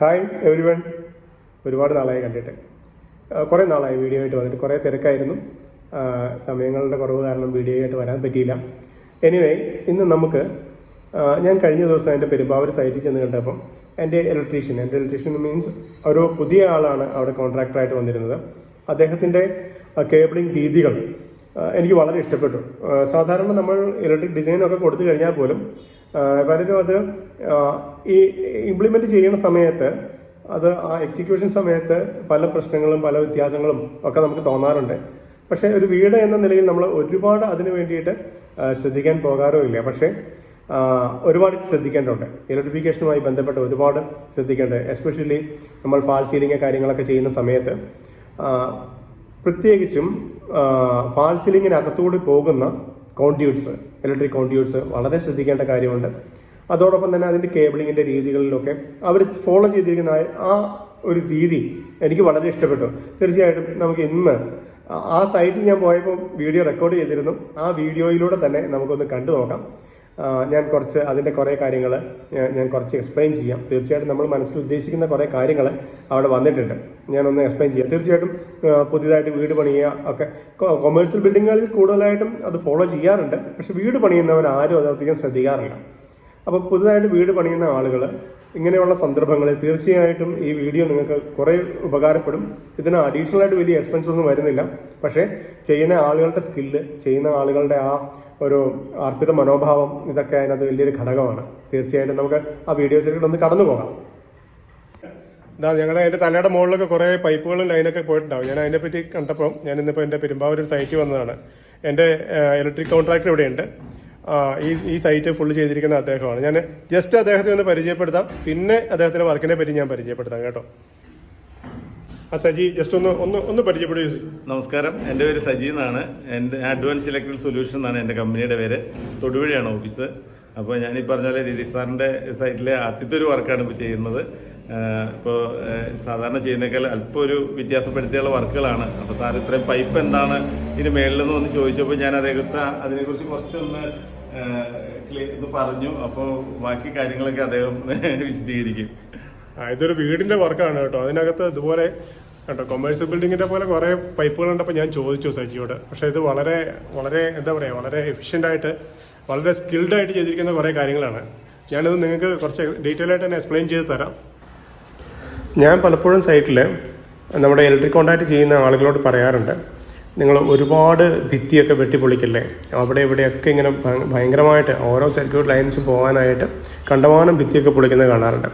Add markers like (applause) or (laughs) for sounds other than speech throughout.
Hi every one ഒരുപാട് നാളായി കണ്ടിട്ട്. കുറേ നാളായി വീഡിയോ ആയിട്ട് വന്നിട്ട്. കുറേ തിരക്കായിരുന്നു. സമയങ്ങളുടെ കുറവ് കാരണം വീഡിയോ ആയിട്ട് വരാൻ പറ്റിയില്ല. എനിവേ ഇന്ന് നമുക്ക് ഞാൻ കഴിഞ്ഞ ദിവസം എന്റെ പെരുമ്പാവൂർ സൈറ്റിൽ ചെന്ന് കണ്ടപ്പം എന്റെ ഇലക്ട്രീഷ്യൻ എന്റെ ഇലക്ട്രീഷ്യൻ മീൻസ് ഒരു പുതിയ ആളാണ് അവിടെ കോൺട്രാക്ടറായിട്ട് വന്നിരുന്നത്. അദ്ദേഹത്തിന്റെ കേബിളിംഗ് രീതികൾ എനിക്ക് വളരെ ഇഷ്ടപ്പെട്ടു. സാധാരണ നമ്മൾ ഇലക്ട്രിക് ഡിസൈനൊക്കെ കൊടുത്തു കഴിഞ്ഞാൽ പോലും പലരും അത് ഈ ഇംപ്ലിമെന്റ് ചെയ്യുന്ന സമയത്ത് അത് ആ എക്സിക്യൂഷൻ സമയത്ത് പല പ്രശ്നങ്ങളും പല വ്യത്യാസങ്ങളും ഒക്കെ നമുക്ക് തോന്നാറുണ്ട്. പക്ഷേ ഒരു വീട് എന്ന നിലയിൽ നമ്മൾ ഒരുപാട് അതിനു വേണ്ടിയിട്ട് ശ്രദ്ധിക്കാൻ ശ്രദ്ധിക്കാൻ പോകാറുമില്ല പക്ഷേ ഒരുപാട് ശ്രദ്ധിക്കേണ്ടതുണ്ട്. ഇലക്ട്രിഫിക്കേഷനുമായി ബന്ധപ്പെട്ട് ഒരുപാട് ശ്രദ്ധിക്കേണ്ടത്. എസ്പെഷ്യലി നമ്മൾ ഫാൾ സീലിംഗ് കാര്യങ്ങളൊക്കെ ചെയ്യുന്ന സമയത്ത് പ്രത്യേകിച്ചും ഫാൾ സീലിങ്ങിനകത്തൂടി പോകുന്ന കോൺഡ്യൂട്ട്സ് ഇലക്ട്രിക് കോണ്ടിയൂട്ട്സ് വളരെ ശ്രദ്ധിക്കേണ്ട കാര്യമുണ്ട്. അതോടൊപ്പം തന്നെ അതിന്റെ കേബിളിങ്ങിന്റെ രീതികളിലൊക്കെ അവർ ഫോളോ ചെയ്തിരിക്കുന്ന ആ- ഒരു രീതി എനിക്ക് വളരെ ഇഷ്ടപ്പെട്ടു. തീർച്ചയായിട്ടും നമുക്ക് ഇന്ന് ആ- സൈറ്റിൽ ഞാൻ പോയപ്പോൾ വീഡിയോ റെക്കോർഡ് ചെയ്തിരുന്നു. ആ വീഡിയോയിലൂടെ തന്നെ നമുക്കൊന്ന് കണ്ടു നോക്കാം ഞാൻ കുറച്ച് അതിന്റെ കുറേ കാര്യങ്ങൾ ഞാൻ കുറച്ച് എക്സ്പ്ലെയിൻ ചെയ്യാം. തീർച്ചയായിട്ടും നമ്മൾ മനസ്സിൽ ഉദ്ദേശിക്കുന്ന കുറേ കാര്യങ്ങൾ അവിടെ വന്നിട്ടുണ്ട്. ഞാനൊന്ന് എക്സ്പ്ലെയിൻ ചെയ്യാം. തീർച്ചയായിട്ടും പുതിയതായിട്ട് വീട് പണിയുക ഒക്കെ കൊമേഴ്സ്യൽ ബിൽഡിങ്ങുകളിൽ കൂടുതലായിട്ടും അത് ഫോളോ ചെയ്യാറുണ്ട്. പക്ഷേ വീട് പണിയുന്നവർ ആരും അതധികം ശ്രദ്ധിക്കാറില്ല. അപ്പോൾ പുതുതായിട്ട് വീട് പണിയുന്ന ആളുകൾ ഇങ്ങനെയുള്ള സന്ദർഭങ്ങളിൽ തീർച്ചയായിട്ടും ഈ വീഡിയോ നിങ്ങൾക്ക് കുറേ ഉപകാരപ്പെടും. ഇതിന് അഡീഷണൽ ആയിട്ട് വലിയ എക്സ്പെൻസ് ഒന്നും വരുന്നില്ല. പക്ഷേ ചെയ്യുന്ന ആളുകളുടെ സ്കില്ല് ചെയ്യുന്ന ആളുകളുടെ ആ ഒരു അർപ്പിത മനോഭാവം ഇതൊക്കെ അതിനകത്ത് വലിയൊരു ഘടകമാണ്. തീർച്ചയായിട്ടും നമുക്ക് ആ വീഡിയോസിലേക്ക് ഒന്ന് കടന്നു പോകാം. ഇതാ ഞങ്ങളുടെ അതിന്റെ തലയുടെ മുകളിലൊക്കെ കുറേ പൈപ്പുകളും ലൈനൊക്കെ പോയിട്ടുണ്ടാവും. ഞാൻ അതിനെപ്പറ്റി കണ്ടപ്പോൾ ഞാൻ ഇന്നിപ്പോൾ എന്റെ പെരുമ്പാവൂർ സൈറ്റിൽ വന്നതാണ്. എന്റെ ഇലക്ട്രിക് കോൺട്രാക്ടർ ഇവിടെയുണ്ട്. ഈ ഈ സൈറ്റ് ഫുൾ ചെയ്തിരിക്കുന്ന അദ്ദേഹമാണ്. ഞാൻ ജസ്റ്റ് അദ്ദേഹത്തെ ഒന്ന് പരിചയപ്പെടുത്താം. പിന്നെ അദ്ദേഹത്തിന്റെ വർക്കിനെ പറ്റി ഞാൻ പരിചയപ്പെടുത്താം കേട്ടോ. ആ സജി ജസ്റ്റ് ഒന്ന് ഒന്ന് ഒന്ന് പരിചയപ്പെടുക നമസ്കാരം. എന്റെ പേര് സജി എന്നാണ്. എന്റെ അഡ്വാൻസ് ഇലക്ട്രിക് സൊല്യൂഷൻ എന്നാണ് എന്റെ കമ്പനിയുടെ പേര്. തൊടുപുഴയാണ് ഓഫീസ്. അപ്പോൾ ഞാൻ ഈ പറഞ്ഞ പോലെ രതീഷ് സാറിന്റെ സൈറ്റിലെ ആദ്യത്തെ ഒരു വർക്കാണ് ഇപ്പോൾ ചെയ്യുന്നത്. ഇപ്പോൾ സാധാരണ ചെയ്യുന്നേക്കാൾ അല്പം ഒരു വ്യത്യാസപ്പെടുത്തിയുള്ള വർക്കുകളാണ്. അപ്പോൾ സാർ ഇത്രയും പൈപ്പ് എന്താണ് ഇതിന് നിന്ന് ഒന്ന് ചോദിച്ചപ്പോൾ ഞാൻ അദ്ദേഹത്തെ അതിനെക്കുറിച്ച് കുറച്ചൊന്ന് ഇത് പറഞ്ഞു. അപ്പോൾ ബാക്കി കാര്യങ്ങളൊക്കെ അദ്ദേഹം (laughs) വിശദീകരിക്കും. ആ ഇതൊരു വീടിന്റെ വർക്കാണ് കേട്ടോ. അതിനകത്ത് ഇതുപോലെ കേട്ടോ കൊമേഴ്സ്യൽ ബിൽഡിങ്ങിന്റെ പോലെ കുറെ പൈപ്പുകൾ കണ്ടപ്പോൾ ഞാൻ ചോദിച്ചു സജിയോട്. പക്ഷെ ഇത് വളരെ വളരെ എന്താ പറയുക വളരെ എഫിഷ്യന്റ് ആയിട്ട് വളരെ സ്കിൽഡ് ആയിട്ട് ചെയ്തിരിക്കുന്ന കുറേ കാര്യങ്ങളാണ്. ഞാനത് നിങ്ങൾക്ക് കുറച്ച് ഡീറ്റെയിൽ ആയിട്ട് തന്നെ എക്സ്പ്ലെയിൻ ചെയ്ത് തരാം. ഞാൻ പലപ്പോഴും സൈറ്റിൽ നമ്മുടെ ഇലക്ട്രിക് കോൺടാക്ട് ചെയ്യുന്ന ആളുകളോട് പറയാറുണ്ട്. നിങ്ങൾ ഒരുപാട് ഭിത്തിയൊക്കെ വെട്ടിപ്പൊളിക്കല്ലേ? അവിടെ ഇവിടെയൊക്കെ ഇങ്ങനെ ഭയങ്കരമായിട്ട് ഓരോ സർക്യൂട്ട് ലൈൻസ് പോകാനായിട്ട് കണ്ടമാനം ഭിത്തിയൊക്കെ പൊളിക്കുന്നത് കാണാറുണ്ട്.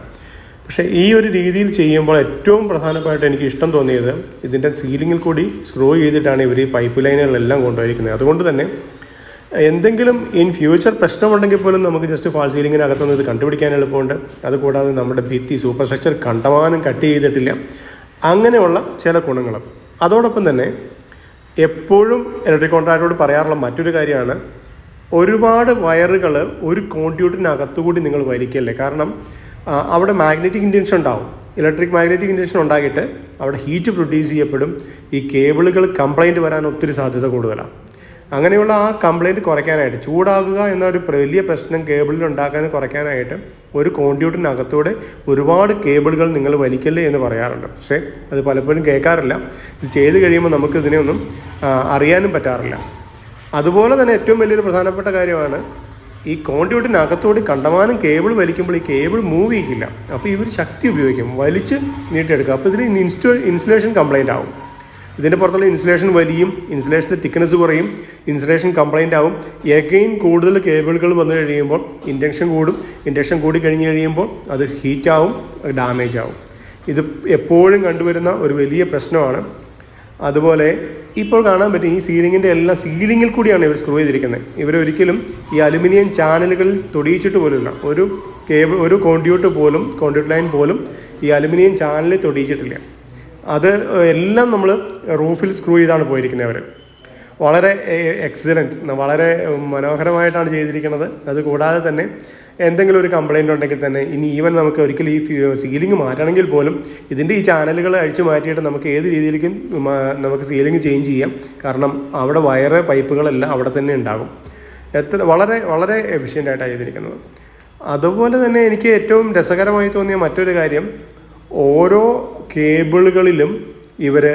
പക്ഷേ ഈ ഒരു രീതിയിൽ ചെയ്യുമ്പോൾ ഏറ്റവും പ്രധാനമായിട്ട് എനിക്ക് ഇഷ്ടം തോന്നിയത് ഇതിന്റെ സീലിങ്ങിൽ കൂടി സ്ക്രൂ ചെയ്തിട്ടാണ് ഇവർ ഈ പൈപ്പ് ലൈനുകളെല്ലാം കൊണ്ടുപോയിരിക്കുന്നത് അതുകൊണ്ട് തന്നെ എന്തെങ്കിലും ഇൻ ഫ്യൂച്ചർ പ്രശ്നമുണ്ടെങ്കിൽ പോലും നമുക്ക് ജസ്റ്റ് ഫാൾ സീലിങ്ങിനകത്തുനിന്ന് ഇത് കണ്ടുപിടിക്കാൻ എളുപ്പമുണ്ട്. അതുകൂടാതെ നമ്മുടെ ഭിത്തി സൂപ്പർ സ്ട്രക്ചർ കണ്ടമാനം കട്ട് ചെയ്തിട്ടില്ല. അങ്ങനെയുള്ള ചില ഗുണങ്ങളും. അതോടൊപ്പം തന്നെ എപ്പോഴും ഇലക്ട്രിക് കോൺട്രാക്ടറോട് പറയാറുള്ള മറ്റൊരു കാര്യമാണ് ഒരുപാട് വയറുകൾ ഒരു കോൺട്യൂട്ടിനകത്തുകൂടി നിങ്ങൾ വലിക്കല്ലേ? കാരണം അവിടെ മാഗ്നറ്റിക് ഇന്റൻഷൻ ഉണ്ടാവും. ഇലക്ട്രിക് മാഗ്നറ്റിക് ഇന്റൻഷൻ ഉണ്ടാക്കിയിട്ട് അവിടെ ഹീറ്റ് പ്രൊഡ്യൂസ് ചെയ്യപ്പെടും. ഈ കേബിളുകൾ കംപ്ലൈന്റ് വരാൻ ഒത്തിരി സാധ്യത കൂടുതലാണ്. അങ്ങനെയുള്ള ആ കംപ്ലൈന്റ് കുറയ്ക്കാനായിട്ട് ചൂടാകുക എന്ന ഒരു വലിയ പ്രശ്നം കേബിളിൽ ഉണ്ടാക്കാൻ കുറയ്ക്കാനായിട്ട് ഒരു കോൺട്യൂട്ടിനകത്തൂടെ ഒരുപാട് കേബിളുകൾ നിങ്ങൾ വലിക്കല്ലേ എന്ന് പറയാറുണ്ട്. പക്ഷേ അത് പലപ്പോഴും കേൾക്കാറില്ല. ഇത് ചെയ്ത് കഴിയുമ്പോൾ നമുക്ക് ഇതിനെയൊന്നും അറിയാനും പറ്റാറില്ല. അതുപോലെ തന്നെ ഏറ്റവും വലിയൊരു പ്രധാനപ്പെട്ട കാര്യമാണ് ഈ കോൺട്യൂട്ടിനകത്തോട് കണ്ടമാനം കേബിൾ വലിക്കുമ്പോൾ ഈ കേബിൾ മൂവ് ചെയ്യില്ല അപ്പോൾ ഇവർ ശക്തി ഉപയോഗിക്കും വലിച്ച് നീട്ടിയെടുക്കുക. അപ്പോൾ ഇതിന് ഇൻസ്റ്റോ ഇൻസുലേഷൻ കംപ്ലൈന്റ് ആവും. ഇതിന്റെ പുറത്തുള്ള ഇൻസുലേഷൻ വലിയും ഇൻസുലേഷന്റെ തിക്നെസ് കുറയും ഇൻസുലേഷൻ കംപ്ലൈന്റ് ആവും. എഗെയിൻ കൂടുതൽ കേബിളുകൾ വന്നു കഴിയുമ്പോൾ ഇൻഡക്ഷൻ കൂടും. ഇൻഡക്ഷൻ കൂടി കഴിഞ്ഞ് കഴിയുമ്പോൾ അത് ഹീറ്റാവും ഡാമേജ് ആവും. ഇത് എപ്പോഴും കണ്ടുവരുന്ന ഒരു വലിയ പ്രശ്നമാണ്. അതുപോലെ ഇപ്പോൾ കാണാൻ പറ്റും ഈ സീലിങ്ങിന്റെ എല്ലാ സീലിങ്ങിൽ കൂടിയാണ് ഇവർ സ്ക്രൂ ചെയ്തിരിക്കുന്നത്. ഇവർ ഒരിക്കലും ഈ അലുമിനിയം ചാനലുകളിൽ തൊടിയിച്ചിട്ട് പോലുമില്ല. ഒരു കേബിൾ ഒരു കോണ്ടിയൂട്ട് പോലും കോണ്ടിയൂട്ട് ലൈൻ പോലും ഈ അലുമിനിയം ചാനലിൽ തൊടിയിച്ചിട്ടില്ല. അത് എല്ലാം നമ്മൾ റൂഫിൽ സ്ക്രൂ ചെയ്താണ് പോയിരിക്കുന്നത് അവർ വളരെ എക്സലന്റ് വളരെ മനോഹരമായിട്ടാണ് ചെയ്തിരിക്കുന്നത്. അത് കൂടാതെ തന്നെ എന്തെങ്കിലും ഒരു കംപ്ലൈന്റ് ഉണ്ടെങ്കിൽ തന്നെ ഇനി ഈവൻ നമുക്ക് ഒരിക്കലും ഈ സീലിംഗ് മാറ്റണമെങ്കിൽ പോലും ഇതിന്റെ ഈ ചാനലുകൾ അഴിച്ചു മാറ്റിയിട്ട് നമുക്ക് ഏത് രീതിയിലേക്കും നമുക്ക് സീലിംഗ് ചേഞ്ച് ചെയ്യാം. കാരണം അവിടെ വയറ് പൈപ്പുകളെല്ലാം അവിടെ തന്നെ ഉണ്ടാകും. എത്ര വളരെ വളരെ എഫിഷ്യന്റ് ആയിട്ടാണ് ചെയ്തിരിക്കുന്നത്. അതുപോലെ തന്നെ എനിക്ക് ഏറ്റവും രസകരമായി തോന്നിയ മറ്റൊരു കാര്യം ഓരോ കേബിളുകളിലും ഇവർ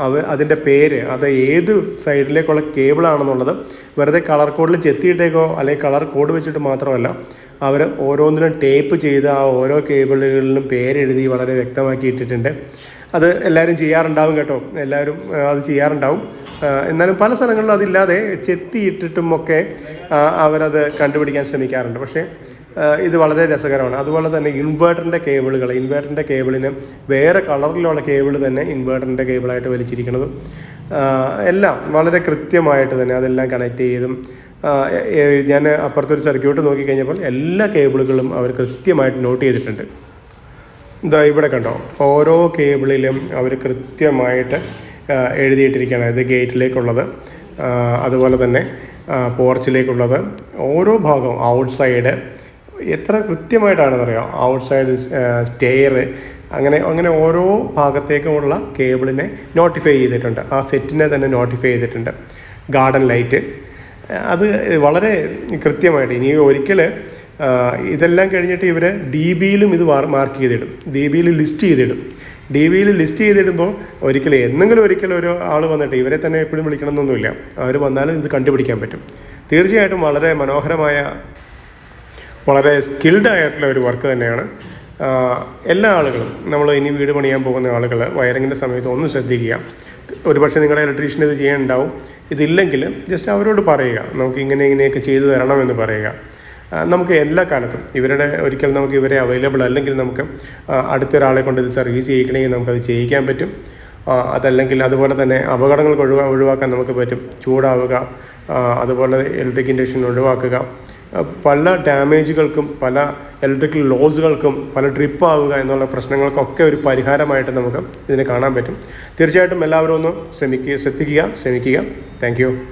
അവ അതിന്റെ പേര് അത് ഏത് സൈഡിലേക്കുള്ള കേബിളാണെന്നുള്ളത് വെറുതെ കളർ കോഡിൽ ചെത്തിയിട്ടേക്കോ അല്ലെങ്കിൽ കളർ കോഡ് വെച്ചിട്ട് മാത്രമല്ല അവർ ഓരോന്നിനും ടേപ്പ് ചെയ്ത് ആ ഓരോ കേബിളുകളിലും പേരെഴുതി വളരെ വ്യക്തമാക്കി ഇട്ടിട്ടുണ്ട് അത് എല്ലാവരും ചെയ്യാറുണ്ടാവും കേട്ടോ. എല്ലാവരും അത് ചെയ്യാറുണ്ടാവും. എന്നാലും പല സ്ഥലങ്ങളിലും അതില്ലാതെ ചെത്തിയിട്ടിട്ടും ഒക്കെ ആ, അവരത് കണ്ടുപിടിക്കാൻ ശ്രമിക്കാറുണ്ട്. പക്ഷേ ഇത് വളരെ രസകരമാണ്. അതുപോലെ തന്നെ ഇൻവേർട്ടറിന്റെ കേബിളുകൾ ഇൻവേർട്ടറിന്റെ കേബിളിന് വേറെ കളറിലുള്ള കേബിൾ തന്നെ ഇൻവേർട്ടറിന്റെ കേബിളായിട്ട് വലിച്ചിരിക്കുന്നതും എല്ലാം വളരെ കൃത്യമായിട്ട് തന്നെ അതെല്ലാം കണക്ട് ചെയ്തും ഞാൻ അപ്പുറത്തൊരു സർക്യൂട്ട് നോക്കിക്കഴിഞ്ഞപ്പോൾ എല്ലാ കേബിളുകളും അവർ കൃത്യമായിട്ട് നോട്ട് ചെയ്തിട്ടുണ്ട്. ഇതാ ഇവിടെ കണ്ടോ ഓരോ കേബിളിലും അവർ കൃത്യമായിട്ട് എഴുതിയിട്ടിരിക്കുകയാണ്. ഇത് ഗേറ്റിലേക്കുള്ളത് അതുപോലെ തന്നെ പോർച്ചിലേക്കുള്ളത് ഓരോ ഭാഗവും ഔട്ട് സൈഡ് എത്ര കൃത്യമായിട്ടാണ് പറയുക? ഔട്ട് സൈഡ് സ്റ്റെയർ അങ്ങനെ അങ്ങനെ ഓരോ ഭാഗത്തേക്കുമുള്ള കേബിളിനെ നോട്ടിഫൈ ചെയ്തിട്ടുണ്ട്. ആ സെറ്റിനെ തന്നെ നോട്ടിഫൈ ചെയ്തിട്ടുണ്ട്. ഗാർഡൻ ലൈറ്റ് അത് വളരെ കൃത്യമായിട്ട് ഇനി ഒരിക്കൽ ഇതെല്ലാം കഴിഞ്ഞിട്ട് ഇവർ ഡി ബിയിലും ഇത് മാർക്ക് ചെയ്തിടും. ഡി ബിയിൽ ലിസ്റ്റ് ചെയ്തിടും. ഡി ബിയിൽ ലിസ്റ്റ് ചെയ്തിടുമ്പോൾ ഒരിക്കലും എന്തെങ്കിലും ഒരിക്കലും ഒരു ആൾ വന്നിട്ട് ഇവരെ തന്നെ എപ്പോഴും വിളിക്കണമെന്നൊന്നുമില്ല. അവർ വന്നാലും ഇത് കണ്ടുപിടിക്കാൻ പറ്റും. തീർച്ചയായിട്ടും വളരെ മനോഹരമായ വളരെ സ്കിൽഡ് ആയിട്ടുള്ള ഒരു വർക്ക് തന്നെയാണ്. എല്ലാ ആളുകളും നമ്മൾ ഇനി വീട് പണിയാൻ പോകുന്ന ആളുകൾ വയറിങ്ങിന്റെ സമയത്ത് ഒന്ന് ശ്രദ്ധിക്കുക. ഒരു പക്ഷേ നിങ്ങളുടെ ഇലക്ട്രീഷ്യൻ ഇത് ചെയ്യാനുണ്ടാവും ഇതില്ലെങ്കിൽ ജസ്റ്റ് അവരോട് പറയുക നമുക്ക് ഇങ്ങനെ ഇങ്ങനെയൊക്കെ ചെയ്തു തരണമെന്ന് പറയുക. നമുക്ക് എല്ലാ കാലത്തും ഇവരുടെ ഒരിക്കൽ നമുക്ക് ഇവരെ അവൈലബിൾ അല്ലെങ്കിൽ നമുക്ക് അടുത്ത അടുത്തൊരാളെ കൊണ്ട് ഇത് സർവീസ് ചെയ്യിക്കണമെങ്കിൽ നമുക്കത് ചെയ്യിക്കാൻ പറ്റും. അതല്ലെങ്കിൽ അതുപോലെ തന്നെ അപകടങ്ങൾക്ക് ഒഴിവാ ഒഴിവാക്കാൻ നമുക്ക് പറ്റും. ചൂടാവുക അതുപോലെ ഇലക്ട്രിക് ഇൻഡക്ഷൻ ഒഴിവാക്കുക. പല ഡാമേജുകൾക്കും പല ഇലക്ട്രിക്കൽ ലോസുകൾക്കും പല ഡ്രിപ്പ് ആവുക എന്നുള്ള പ്രശ്നങ്ങൾക്കൊക്കെ ഒരു പരിഹാരമായിട്ട് നമുക്ക് ഇതിനെ കാണാൻ പറ്റും. തീർച്ചയായിട്ടും എല്ലാവരും ഒന്ന് ശ്രമിക്കുക ശ്രദ്ധിക്കുക ശ്രമിക്കുക. താങ്ക്